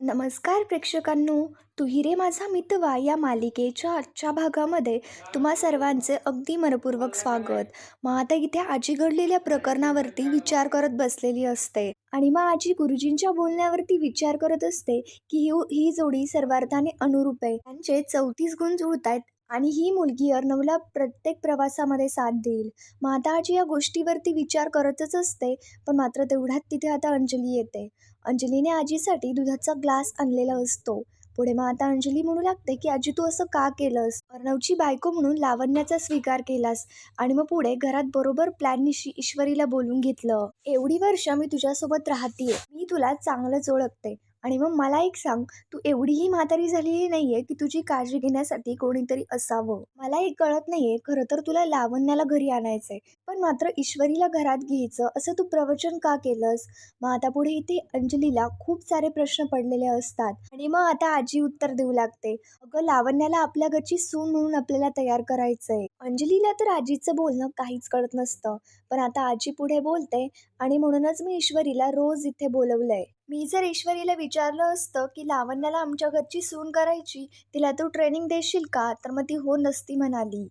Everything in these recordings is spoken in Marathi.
नमस्कार प्रेक्षकांनो तू हिरे माझा मितवा या मालिकेच्या आजच्या भागामध्ये तुम्हा सर्वांचे अगदी मनपूर्वक स्वागत. मग आता इथे आजी घडलेल्या प्रकरणावरती विचार करत बसलेली असते आणि मग आजी गुरुजींच्या बोलण्यावरती विचार करत असते की ही ही जोडी सर्वार्थाने अनुरूप आहे. त्यांचे चौतीस गुण जुळतायत आणि ही मुलगी अर्णवला प्रत्येक प्रवासामध्ये साथ देईल. मग आता आजी या गोष्टीवरती विचार करतच असते पण मात्र तेवढ्यात तिथे आता अंजली येते. अंजलीने आजीसाठी दुधाचा ग्लास आणलेला असतो. पुढे मग आता अंजली म्हणू लागते की आजी तू असं का केलंस? अर्णवची बायको म्हणून लावण्याचा स्वीकार केलास. आणि मग पुढे घरात बरोबर प्लॅननिशी ईश्वरीला बोलून घेतलं. एवढी वर्ष मी तुझ्यासोबत राहतीये. मी तुला चांगलंच ओळखते. आणि मग मला एक सांग तू एवढीही म्हातारी झालेली नाही आहे की तुझी काळजी घेण्यासाठी कोणीतरी असावं. मला एक कळत नाहीये खरं तर तुला लावण्याला घरी आणायचंय. पण मात्र ईश्वरीला घरात घ्यायचं असं तू प्रवचन का केलंस? मग आता पुढे इथे अंजलीला खूप सारे प्रश्न पडलेले असतात. आणि मग आता आजी उत्तर देऊ लागते. अगं लावण्याला आपल्या घरची सून म्हणून आपल्याला तयार करायचंय. अंजलीला तर आजीचं बोलणं काहीच कळत नसतं. पण आता आजी पुढे बोलते आणि म्हणूनच मी ईश्वरीला रोज इथे बोलवलंय. मी जर ईश्वरीला विचारलं असतं की लावण्याला आमच्या घरची सून करायची तिला तू ट्रेनिंग देशील का? तर मग ती हो नसती म्हणाली.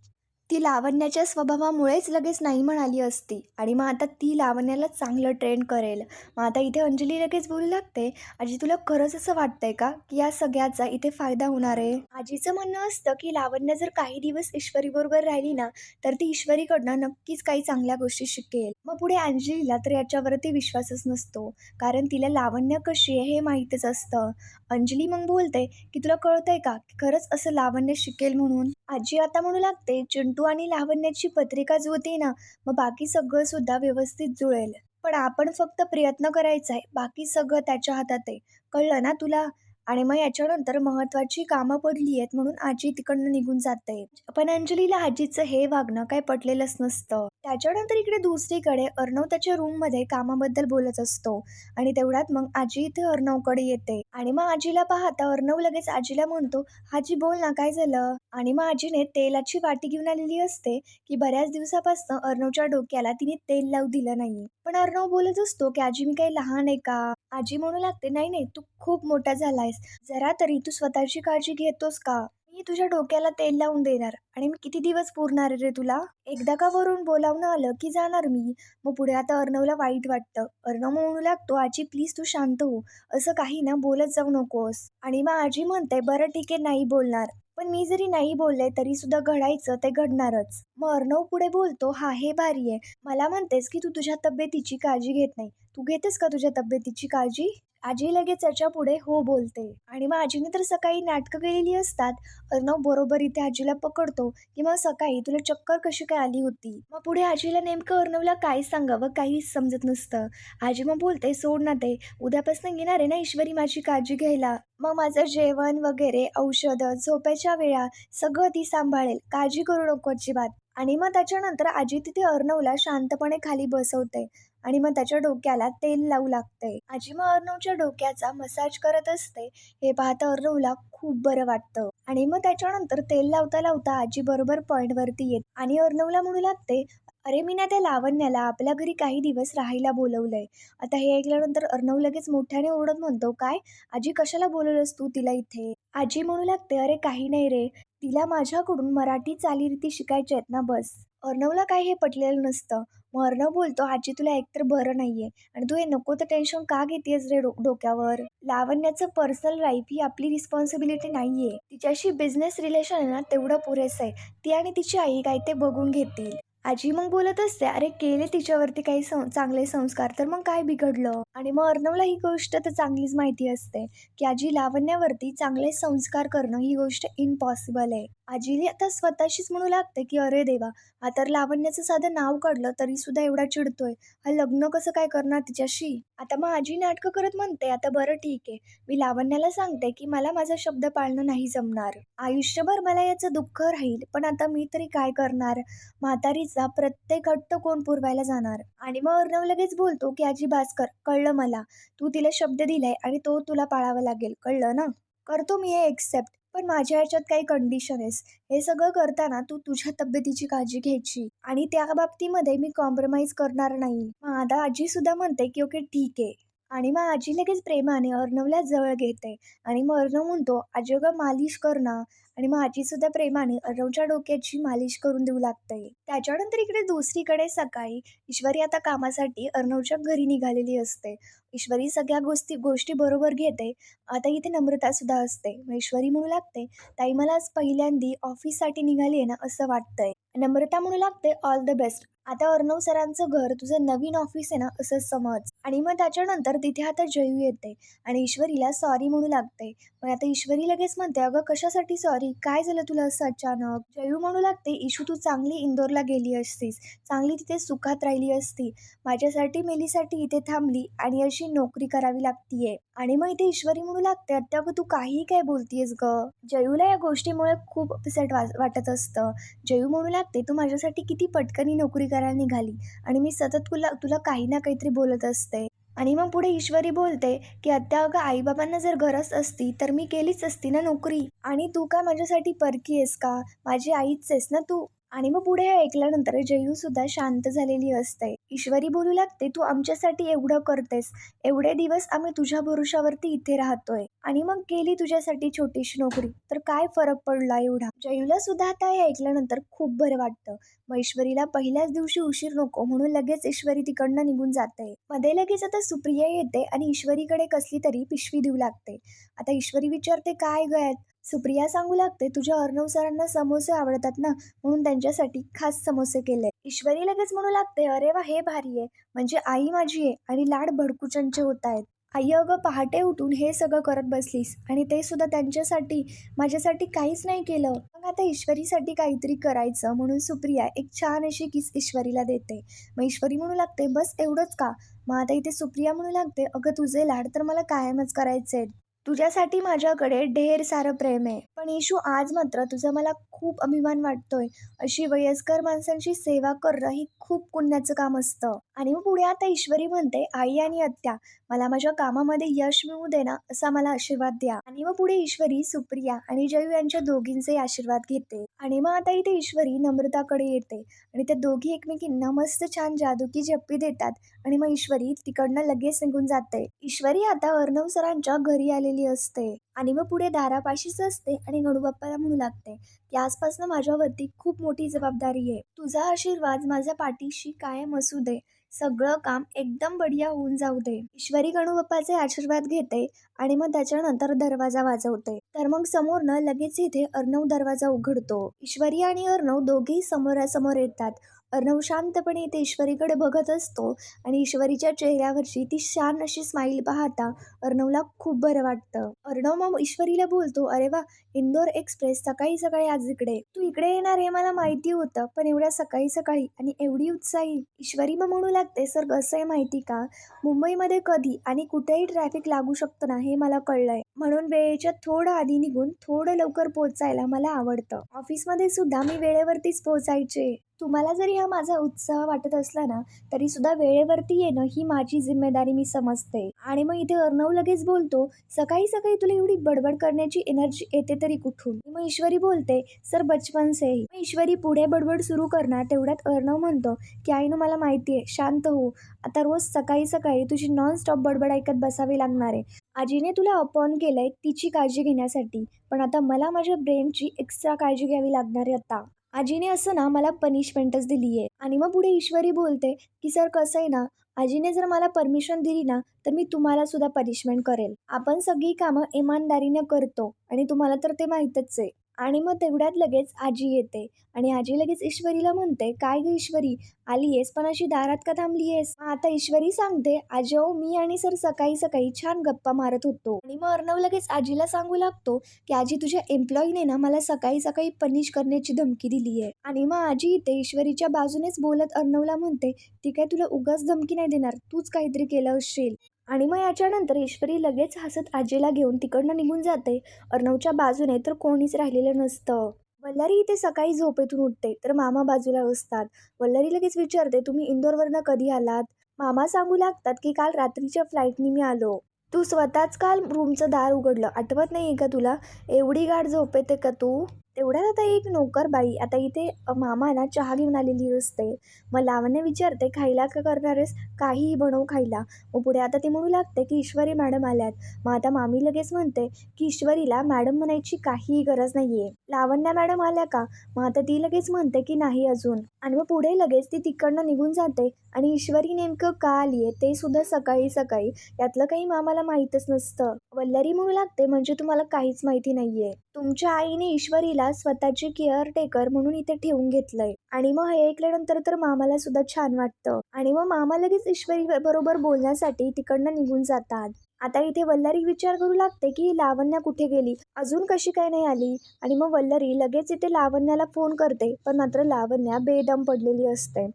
ती लावण्याच्या स्वभावामुळेच लगेच नाही म्हणाली असती. आणि मग आता ती लावण्याला चांगलं ट्रेंड करेल. मग आता इथे अंजली लगेच बोलू लागते आजी तुला खरंच असं वाटतंय का की या सगळ्याचा इथे फायदा होणार आहे? आजीचं म्हणणं असतं की लावण्य जर काही दिवस ईश्वरीबरोबर राहिली ना तर ती ईश्वरीकडनं नक्कीच काही चांगल्या गोष्टी शिकेल. मग पुढे अंजलीला तर याच्यावरती विश्वासच नसतो कारण तिला लावण्य कशी आहे हे माहीतच असतं. अंजली मग बोलते की तुला कळतंय का की खरंच असं लावण्य शिकेल म्हणून? आजी आता म्हणू लागते चिंटू आणि लावण्याची पत्रिका जुळते ना मग बाकी सगळं सुद्धा व्यवस्थित जुळेल. पण आपण फक्त प्रयत्न करायचा आहे बाकी सगळं त्याच्या हातात आहे. कळलं ना तुला? आणि मग याच्यानंतर महत्वाची कामं पडली आहेत म्हणून आजी तिकडनं निघून जाते. पण अंजलीला आजीचं हे वागणं काय पटलेलंच नसतं. त्याच्यानंतर इकडे दुसरीकडे अर्णव त्याच्या रूममध्ये कामाबद्दल बोलत असतो. आणि तेवढ्यात मग आजी इथे अर्णवकडे येते. आणि मग आजीला पाहता अर्णव लगेच आजीला म्हणतो आजी बोल ना काय झालं? आणि मग आजीने तेलाची वाटी घेऊन आलेली असते की बऱ्याच दिवसापासून अर्णवच्या डोक्याला तिने तेल लावू दिलं नाही. पण अर्णव बोलत असतो की आजी मी काही लहान आहे का? आजी म्हणू लागते नाही नाही तू खूप मोठा झालायस. जरा तरी तू स्वतःची काळजी घेतोस का? मी तुझ्या डोक्याला तेल लावून देणार आणि मी किती दिवस पुरणार रे तुला? एकदा का वरून बोलावणं आलं की जाणार मी? मग पुढे आता अर्णवला वाईट वाटतं. अर्णव म्हणू लागतो आजी प्लीज तू शांत हो. असं काही ना बोलत जाऊ नकोस. आणि मग आजी म्हणते बरं ठीक आहे नाही बोलणार. पण मी जरी नाही बोलले तरी सुद्धा घडायचं ते घडणारच. मग अर्णव पुढे बोलतो हा हे भारी आहे. मला म्हणतेस की तू तुझ्या तब्येतीची काळजी घेत नाही. तू घेतेस का तुझ्या तब्येतीची काळजी? आजी लगेच त्याच्या पुढे हो बोलते. आणि मग आजीने तर सकाळी नाटकं केलेली असतात. अर्णव बरोबर इथे आजीला पकडतो की मग सकाळी तुला चक्कर कशी काय आली होती? मग पुढे आजीला नेमकं अर्णवला काय सांगावं काहीच समजत नसतं. आजी मग बोलते सोड ना ते. उद्यापासून येणार आहे ना ईश्वरी माझी काळजी घ्यायला. मग माझं जेवण वगैरे औषधं झोपायच्या वेळा सगळं ती सांभाळेल. काळजी करू नको अजिबात. आणि मग त्याच्यानंतर आजी तिथे अर्णवला शांतपणे खाली बसवते. आणि मग त्याच्या डोक्याला तेल लावू लागते आजी मग अर्णवच्या डोक्याचा मसाज करत असते. हे पाहता अर्णवला खूप बरं वाटतं. आणि मग त्याच्यानंतर तेल लावता लावता आजी बरोबर पॉईंटवरती येत. आणि अर्णवला म्हणू लागते अरे मी ना त्या लावण्याला आपल्या घरी काही दिवस राहायला बोलवलंय. आता हे ऐकल्यानंतर अर्णव लगेच मोठ्याने ओरडत म्हणतो काय? आजी कशाला बोलवलंस तू तिला इथे? आजी म्हणू लागते अरे काही नाही रे. तिला माझ्याकडून मराठी चालीरीती शिकायच्या आहेत ना बस. अर्णवला काही हे पटलेलं नसतं. मग बोलतो आजी तुला एकतर बरं नाहीये. आणि तू हे नको तर टेन्शन का घेतेस रे डो डोक्यावर? लावण्याचं पर्सनल लाईफ ही आपली रिस्पॉन्सिबिलिटी नाहीये. तिच्याशी बिझनेस रिलेशन आहे ना तेवढं पुरेसं आहे. ती आणि तिची आई काय ते बघून घेतील. आजी मग बोलत असते अरे केले तिच्यावरती काही सं चांगले संस्कार तर मग काय बिघडलं? आणि मग अर्णवला ही गोष्ट तर चांगलीच माहिती असते की आजी लावण्यावरती चांगले संस्कार करणं ही गोष्ट इम्पॉसिबल आहे. आजीली आता स्वतःशीच म्हणू लागते की अरे देवा हा तर लावण्याचं साधं नाव काढलं तरी सुद्धा एवढा चिडतोय. हा लग्न कसं काय करणार तिच्याशी? आता मग आजी नाटकं करत म्हणते आता बरं ठीक आहे. मी लावण्याला सांगते की मला माझा शब्द पाळणं नाही जमणार. आयुष्यभर मला याचं दुःख राहील पण आता मी तरी काय करणार? म्हातारीचा प्रत्येक हट्ट कोण पुरवायला जाणार? आणि मग अर्णव लगेच बोलतो की आजी भास्कर कळलं मला. तू तिला शब्द दिलाय आणि तो तुला पाळावा लागेल. कळलं ना? करतो मी हे एक्सेप्ट पण माझ्या ह्याच्यात काही कंडिशन आहेस. हे सगळं करताना तू तुझ्या तब्येतीची काळजी घ्यायची. आणि त्या बाबतीमध्ये मी कॉम्प्रोमाइज करणार नाही. मग आता आजी सुद्धा म्हणते की ओके ठीक आहे. आणि मग आजी लगेच प्रेमाने अर्णवला जवळ घेते. आणि मग अर्णव म्हणतो आजी मालिश कर ना. आणि मग आजीसुद्धा प्रेमाने अर्णवच्या डोक्याची मालिश करून देऊ लागते. त्याच्यानंतर इकडे दुसरीकडे सकाळी ईश्वरी आता कामासाठी अर्णवच्या घरी निघालेली असते. ईश्वरी सगळ्या गोष्टी गोष्टी बरोबर घेते. आता इथे नम्रतासुद्धा असते. मग ईश्वरी म्हणू लागते ताई मला आज पहिल्यांदी ऑफिससाठी निघाली आहे ना असं वाटतंय. नम्रता म्हणू लागते ऑल द बेस्ट आता अर्णव सरांचं घर तुझं नवीन ऑफिस आहे ना असं समज. आणि मग त्याच्यानंतर तिथे आता जयू येते. आणि ईश्वरीला सॉरी म्हणू लागते. मग आता ईश्वरी लगेच म्हणते अगं कशासाठी सॉरी काय झालं तुला असं अचानक? जयू म्हणू लागते इशू तू चांगली इंदोरला गेली असतीस. चांगली तिथे सुखात राहिली असती. माझ्यासाठी मेलीसाठी इथे थांबली आणि अशी नोकरी करावी लागतीये. आणि मग इथे ईश्वरी म्हणू लागते अत्या अगं तू काही काय बोलतीयस ग? जयूला या गोष्टीमुळे खूप अपसेट वा वाटत असतं. जयू म्हणू लागते तू माझ्यासाठी किती पटकनी नोकरी करायला निघाली आणि मी सतत तुला तुला काही ना काहीतरी बोलत असते. आणि मग पुढे ईश्वरी बोलते की आत्या अगं आईबाबांना जर गरज असती तर मी केलीच असती ना नोकरी. आणि तू काय माझ्यासाठी परकी आहेस का? माझी आईच आहेस ना तू. आणि मग पुढे ऐकल्यानंतर जयूसुद्धा शांत झालेली असते. ईश्वरी बोलू लागते तू आमच्यासाठी एवढं करतेस. एवढे दिवस आम्ही तुझ्या भरोशावरती इथे राहतोय. आणि मग केली तुझ्यासाठी छोटीशी नोकरी. तर काय फरक पडला एवढा? जयूला सुद्धा आता हे ऐकल्यानंतर खूप बरं वाटतं. मग ईश्वरीला पहिल्याच दिवशी उशीर नको म्हणून लगेच ईश्वरी तिकडनं निघून जाते. मध्ये लगेच आता सुप्रिया येते आणि ईश्वरीकडे कसली तरी पिशवी देऊ लागते. आता ईश्वरी विचारते काय गयात सुप्रिया सांगू लागते तुझ्या अर्णव सरांना समोसे आवडतात ना म्हणून त्यांच्यासाठी खास समोसे केले. ईश्वरी लगेच म्हणू लागते अरे वा हे भारी आहे. म्हणजे आई माझी आहे आणि लाड भडकुचंचे होत आहेत. आई अगं पहाटे उठून हे सगळं करत बसलीस आणि ते सुद्धा त्यांच्यासाठी माझ्यासाठी काहीच नाही केलं. मग आता ईश्वरीसाठी काहीतरी करायचं म्हणून सुप्रिया एक छान अशी किस ईश्वरीला देते. मग ईश्वरी म्हणू लागते बस एवढंच का? मग आता इथे सुप्रिया म्हणू लागते अगं तुझे लाड तर मला कायमच करायचे आहेत. तुझ्यासाठी माझ्याकडे ढेर सारं प्रेम आहे. पण इशू आज मात्र तुझा मला खूप अभिमान वाटतोय. अशी वयस्कर माणसांची सेवा करणं ही खूप पुण्याचं काम असतं. आणि मग पुढे आता ईश्वरी म्हणते आई आणि आत्या. मला माझ्या कामामध्ये यश मिळू दे ना असा मला आशीर्वाद द्या. आणि मग पुढे ईश्वरी सुप्रिया आणि जयू यांच्या दोघींचे आशीर्वाद घेते. आणि मग आता इथे ईश्वरी नम्रताकडे येते. आणि त्या दोघी एकमेकींना मस्त छान जादूकी झप्पी देतात. आणि मग ईश्वरी तिकडनं लगेच निघून जाते. ईश्वरी आता अर्णव सरांच्या घरी आलेली असते. आणि मग पुढे दारापाशीच असते आणि गणूबाप्पाला म्हणू लागते की आजपासून माझ्यावरती खूप मोठी जबाबदारी आहे. तुझा आशीर्वाद माझ्या पाठीशी कायम असू दे. सगळं काम एकदम बढिया होऊन जाऊ दे. ईश्वरी गणूबाप्पाचे आशीर्वाद घेते आणि मग त्याच्यानंतर दरवाजा वाजवते. तर मग समोरनं लगेच इथे अर्णव दरवाजा उघडतो. ईश्वरी आणि अर्णव दोघेही समोरासमोर येतात. अर्णव शांतपणे इथे ईश्वरीकडे बघत असतो आणि ईश्वरीच्या चेहऱ्यावरची ती शान अशी स्माईल पाहता अर्णवला खूप बरं वाटतं. अर्णव मग ईश्वरीला बोलतो अरे वा इंदोर एक्सप्रेस सकाळी सकाळी आज इकडे. तू इकडे येणार हे मला माहिती होतं पण एवढ्या सकाळी सकाळी आणि एवढी उत्साही. ईश्वरी मग म्हणू लागते सर कसं आहे माहिती का? मुंबईमध्ये कधी आणि कुठेही ट्रॅफिक लागू शकतं ना हे मला कळलंय. म्हणून वेळेच्या थोडं आधी निघून थोडं लवकर पोहोचायला मला आवडतं. ऑफिसमध्ये सुद्धा मी वेळेवरतीच पोहोचायचे. तुम्हाला जरी हा माझा उत्साह वाटत असला ना तरी सुद्धा वेळेवरती येणं ही माझी जिम्मेदारी मी समजते. आणि मग इथे अर्णव लगेच बोलतो सकाळी सकाळी तुला एवढी बडबड करण्याची एनर्जी येते तरी कुठून? मग ईश्वरी बोलते सर बचपन से ही. ईश्वरी पुढे बडबड सुरू करणार तेवढ्यात अर्णव म्हणतो की आईनं मला माहिती आहे शांत हो. आता रोज सकाळी सकाळी तुझी नॉन स्टॉप बडबड ऐकत बसावी लागणार आहे. आजीने तुला अपॉन केलंय तिची काळजी घेण्यासाठी पण आता मला माझ्या ब्रेनची एक्स्ट्रा काळजी घ्यावी लागणार आहे आता. आजीने असं ना मला पनिशमेंटच दिली आहे. आणि मग पुढे ईश्वरी बोलते की सर कसं आहे ना आजीने जर मला परमिशन दिली ना तर मी तुम्हाला सुद्धा पनिशमेंट करेल. आपण सगळी कामं इमानदारीनं करतो आणि तुम्हाला तर ते माहीतच आहे. आणि मग तेवढ्यात लगेच आजी येते. आणि आजी लगेच ईश्वरीला म्हणते काय ग ईश्वरी? आली आहेस पण अशी दारात का थांबली आहेस आता ईश्वरी सांगते आजो मी आणि सर सकाळी सकाळी छान गप्पा मारत होतो. आणि मग अर्णव लगेच आजीला सांगू लागतो की आजी तुझ्या एम्प्लॉईने ना मला सकाळी सकाळी पनिश करण्याची धमकी दिली आहे आणि मग आजी इथे ईश्वरीच्या बाजूनेच बोलत अर्णवला म्हणते ती काय तुला उगाच धमकी नाही देणार. तूच काहीतरी केलं असशील. आणि मग याच्यानंतर ईश्वरी लगेच हसत आजीला घेऊन तिकडनं निघून जाते. अर्णवच्या बाजूने तर कोणीच राहिलेलं नसतं. वल्लारी इथे सकाळी झोपेतून उठते तर मामा बाजूला असतात. वल्लारी लगेच विचारते तुम्ही इंदोरवरनं कधी आलात? मामा सांगू लागतात की काल रात्रीच्या फ्लाईटनी मी आलो. तू स्वतःच काल रूमचं दार उघडलं. आठवत नाही आहे का तुला? एवढी गाठ झोप येते का तू? तेवढ्यात आता एक नोकरबाई आता इथे मामा ना चहा घेऊन आलेली असते. मग लावण्य विचारते खायला का करणार आहेस? काहीही बनव खायला. मग पुढे आता ती म्हणू लागते की ईश्वरी मॅडम आल्यात. मग आता मामी लगेच म्हणते की ईश्वरीला मॅडम म्हणायची काहीही गरज नाही आहे लावण्या मॅडम आल्या का? मग आता ती लगेच म्हणते की नाही अजून. आणि मग पुढे लगेच ती तिकडनं निघून जाते आणि ईश्वरी नेमकं का आली आहे ते सुद्धा सकाळी सकाळी. यातलं काही मामाला माहीतच नसतं. वल्लरी म्हणू लागते म्हणजे तुम्हाला काहीच माहिती नाहीये. तुमच्या आईने ईश्वरीला स्वतःची केअरटेकर म्हणून इथे ठेवून घेतलंय. आणि मग हे ऐकल्यानंतर तर मामाला सुद्धा छान वाटतं. आणि मग मामा लगेच ईश्वरी बरोबर बोलण्यासाठी तिकडनं निघून जातात. आता इथे वल्लरी विचार करू लागते की लावण्या कुठे गेली? अजून कशी काय नाही आली? आणि मग वल्लरी लगेच इथे लावण्याला फोन करते पण मात्र लावण्या बेदम पडलेली असते.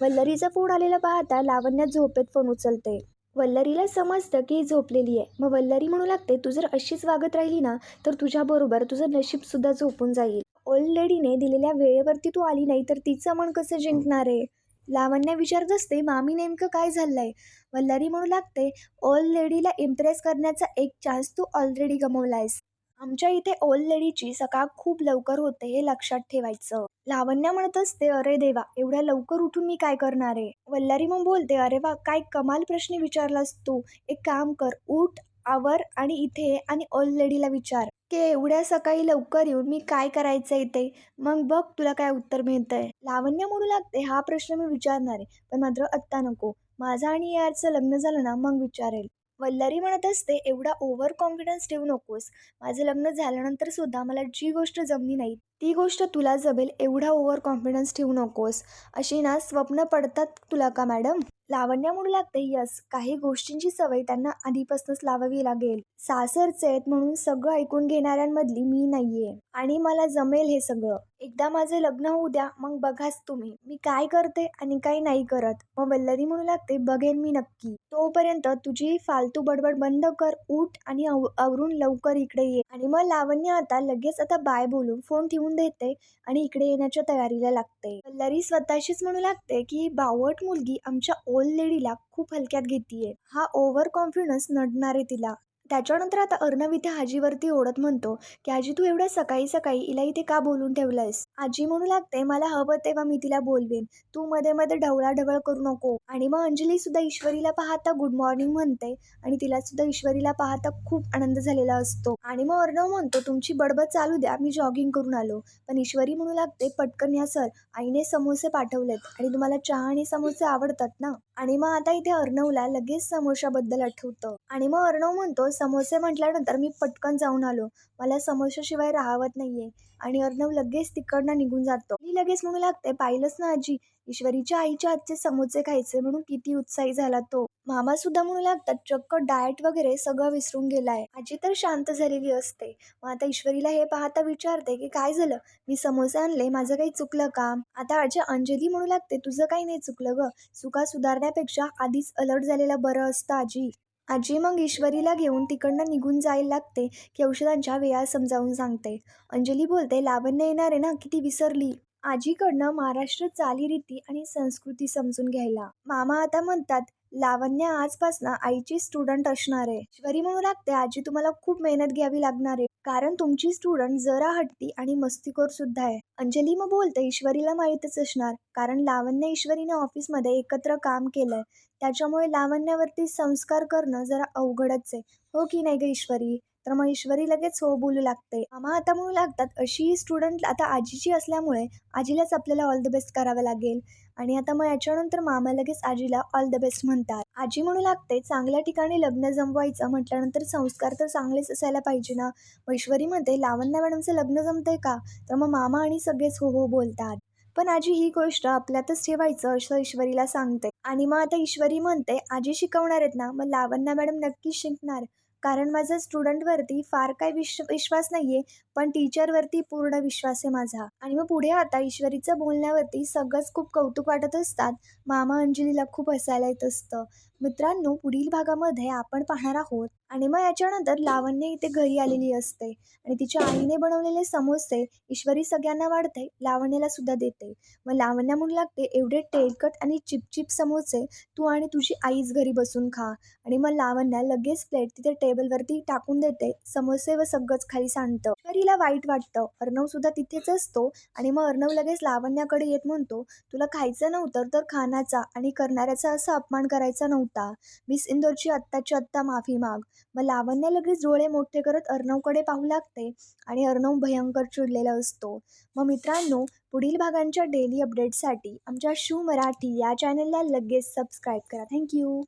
वल्लरीचा फोन आलेला पाहता लावण्या झोपेत फोन उचलते. वल्लरीला समजतं की ही झोपलेली आहे. मग वल्लरी म्हणू लागते तू जर अशीच वागत राहिली ना तर तुझ्याबरोबर तुझं नशीबसुद्धा झोपून जाईल. ओल्ड लेडीने दिलेल्या वेळेवरती तू आली नाही तर तिचं मन कसं जिंकणार आहे? लावण्या विचारत असते मामी नेमकं काय झालंय? वल्लरी म्हणू लागते ओल्ड लेडीला इम्प्रेस करण्याचा एक चान्स तू ऑलरेडी गमावलायस. आमच्या इथे ओल्ड लेडीची सकाळ खूप लवकर होते हे लक्षात ठेवायचं. लावण्य म्हणत असते अरे देवा एवढ्या लवकर उठून मी काय करणार आहे? वल्लारी मग बोलते अरे वा काय कमाल प्रश्न विचारलास तू. एक काम कर उठ आवर आणि इथे आणि ओल्ड लेडीला विचार. की एवढ्या सकाळी लवकर येऊन मी काय करायचं इथे? मग बघ तुला काय उत्तर मिळतंय. लावण्य म्हणू लागते हा प्रश्न मी विचारणार आहे पण मात्र आत्ता नको. माझं आणि यारचं लग्न झालं ना मग विचारेल. वल्लरी म्हणत असते एवढा ओव्हर कॉन्फिडन्स ठेवू नकोस. माझं लग्न झाल्यानंतर सुद्धा मला जी गोष्ट जमली नाही ती गोष्ट तुला जमेल एवढा ओव्हर कॉन्फिडन्स ठेवू नकोस. अशी ना स्वप्न पडतात तुला का मॅडम? लावण्यामुळे म्हणू लागते यस काही गोष्टींची सवय त्यांना आधीपासूनच लावावी लागेल. सासरचे आहेत म्हणून सगळं ऐकून घेणाऱ्यांमधली मी नाहीये आणि मला जमेल हे सगळं. एकदा माझे लग्न होऊ द्या मग बघाच तुम्ही. मी काय करते आणि काय नाही करत. मग वल्लरी म्हणू लागते बघेन मी नक्की. तोपर्यंत तुझी फालतू बडबड बंद कर उठ आणि आवरून लवकर इकडे ये. आणि मग लावण्य आता लगेच आता बाय बोलून फोन ठेवून देते आणि इकडे येण्याच्या तयारीला लागते. वल्लरी स्वतःशीच म्हणू लागते की बावट मुलगी आमच्या ओल्ड लेडीला खूप हलक्यात घेतीये. हा ओव्हर कॉन्फिडन्स नडणार आहे तिला. त्याच्यानंतर आता अर्णव इथे आजीवरती ओढत म्हणतो की आजी तू एवढ्या सकाळी सकाळी हिला इथे का बोलून ठेवलंयस? आजी म्हणू लागते मला हवं तेव्हा मी तिला बोलवेन. तू मध्ये मध्ये ढवळाढवळ करू नको. आणि मग अंजली सुद्धा ईश्वरीला पाहता गुड मॉर्निंग म्हणते आणि तिला सुद्धा ईश्वरीला पाहता खूप आनंद झालेला असतो. आणि मग अर्णव म्हणतो तुमची बडबड चालू द्या मी जॉगिंग करून आलो. पण ईश्वरी म्हणू लागते पटकन या सर आईने समोसे पाठवलेत आणि तुम्हाला चहा आणि समोसे आवडतात ना? आणि मग आता इथे अर्णवला लगेच समोशाबद्दल आठवतं. आणि मग अर्णव म्हणतो समोसे म्हटल्यानंतर मी पटकन जाऊन आलो. मला समोशाशिवाय राहावत नाहीये. आणि अर्णव लगेच तिकडनं निघून जातो. मी लगेच म्हणू लागते पाहिलंच ना आजी? ईश्वरीच्या आईच्या आजचे समोसे खायचे म्हणून किती उत्साही झाला तो. मामा सुद्धा म्हणू लागतात चक्क डाएट वगैरे सगळं विसरून गेलाय. आजी तर शांत झालेली असते. मग आता ईश्वरीला हे पाहता विचारते की काय झालं? मी समोसे आणले माझं काही चुकलं का? आता आजी अंजली म्हणू लागते तुझं काही नाही चुकलं ग. चुका सुधारण्यापेक्षा आधीच अलर्ट झालेलं बरं असतं आजी. आजी मग ईश्वरीला घेऊन तिकडनं निघून जायला लागते की औषधांच्या वेळा समजावून सांगते. अंजली बोलते लावण्य येणार आहे ना किती विसरली. आजीकडनं महाराष्ट्र चालीरीती आणि संस्कृती समजून घ्यायला. मामा आता म्हणतात लावण्य आजपासून आईची स्टुडंट असणार आहे. ईश्वरी म्हणू लागते आजी तुम्हाला खूप मेहनत घ्यावी लागणार आहे कारण तुमची स्टुडंट जरा हट्टी आणि मस्तीखोर सुद्धा आहे. अंजली मग बोलते ईश्वरीला माहीतच असणार कारण लावण्य ईश्वरीने ऑफिसमध्ये एकत्र काम केलंय. त्याच्यामुळे लावण्यावरती संस्कार करणं जरा अवघडच आहे. हो की नाही ग ईश्वरी? तर मग ईश्वरी लगेच हो बोलू लागते. आम्हा आता म्हणू लागतात अशी स्टुडंट आता आजीची असल्यामुळे आजीलाच आपल्याला ऑल द बेस्ट करावं लागेल. आणि आता मग याच्यानंतर मामा लगेच आजीला ऑल द बेस्ट म्हणतात. आजी म्हणू लागते चांगल्या ठिकाणी लग्न जमवायचं म्हटल्यानंतर संस्कार तर चांगलेच असायला पाहिजे ना? मग लावण्या मॅडमचं लग्न जमतंय का? तर मग मामा आणि सगळेच हो हो बोलतात. पण आजी ही गोष्ट आपल्यातच ठेवायचं असं ईश्वरीला सांगते. आणि मग आता ईश्वरी म्हणते आजी शिकवणार आहेत ना मग लावण्या मॅडम नक्कीच शिकणार. कारण माझा स्टुडंटवरती फार काय विश विश्वास नाही आहे पण टीचरवरती पूर्ण विश्वास आहे माझा. आणि मग पुढे आता ईश्वरीचं बोलण्यावरती सगळंच खूप कौतुक वाटत असतात. मामा अंजलीला खूप हसायला येत असतं. मित्रांनो पुढील भागामध्ये आपण पाहणार आहोत आणि मग याच्यानंतर लावण्य इथे घरी आलेली असते आणि तिच्या आईने बनवलेले समोसे ईश्वरी सगळ्यांना वाढते लावण्याला सुद्धा देते. मग लावण्या म्हणू लागते एवढे तेलकट आणि चिपचिप समोसे तू आणि तुझी आईच घरी बसून खा. आणि मग लावण्या लगेच प्लेट तिथे टेबलवरती टाकून देते समोसे व सगळंच खाली सांडतं. ईश्वरीला वाईट वाटतं अर्णव सुद्धा तिथेच असतो आणि मग अर्णव लगेच लावण्याकडे येत म्हणतो तुला खायचं नव्हतं तर खाण्याचा आणि करणाऱ्याचा असा अपमान करायचा नव्हता. मिस इंदोरची आत्ताची आत्ता माफी माग. मग लावण्य लगेच डोळे मोठे करत अर्णवकडे पाहू लागते आणि अर्णव भयंकर चिडलेला असतो. मग मित्रांनो पुढील भागांच्या डेली अपडेटसाठी आमच्या शू मराठी या चॅनलला लगेच सबस्क्राईब करा. थँक्यू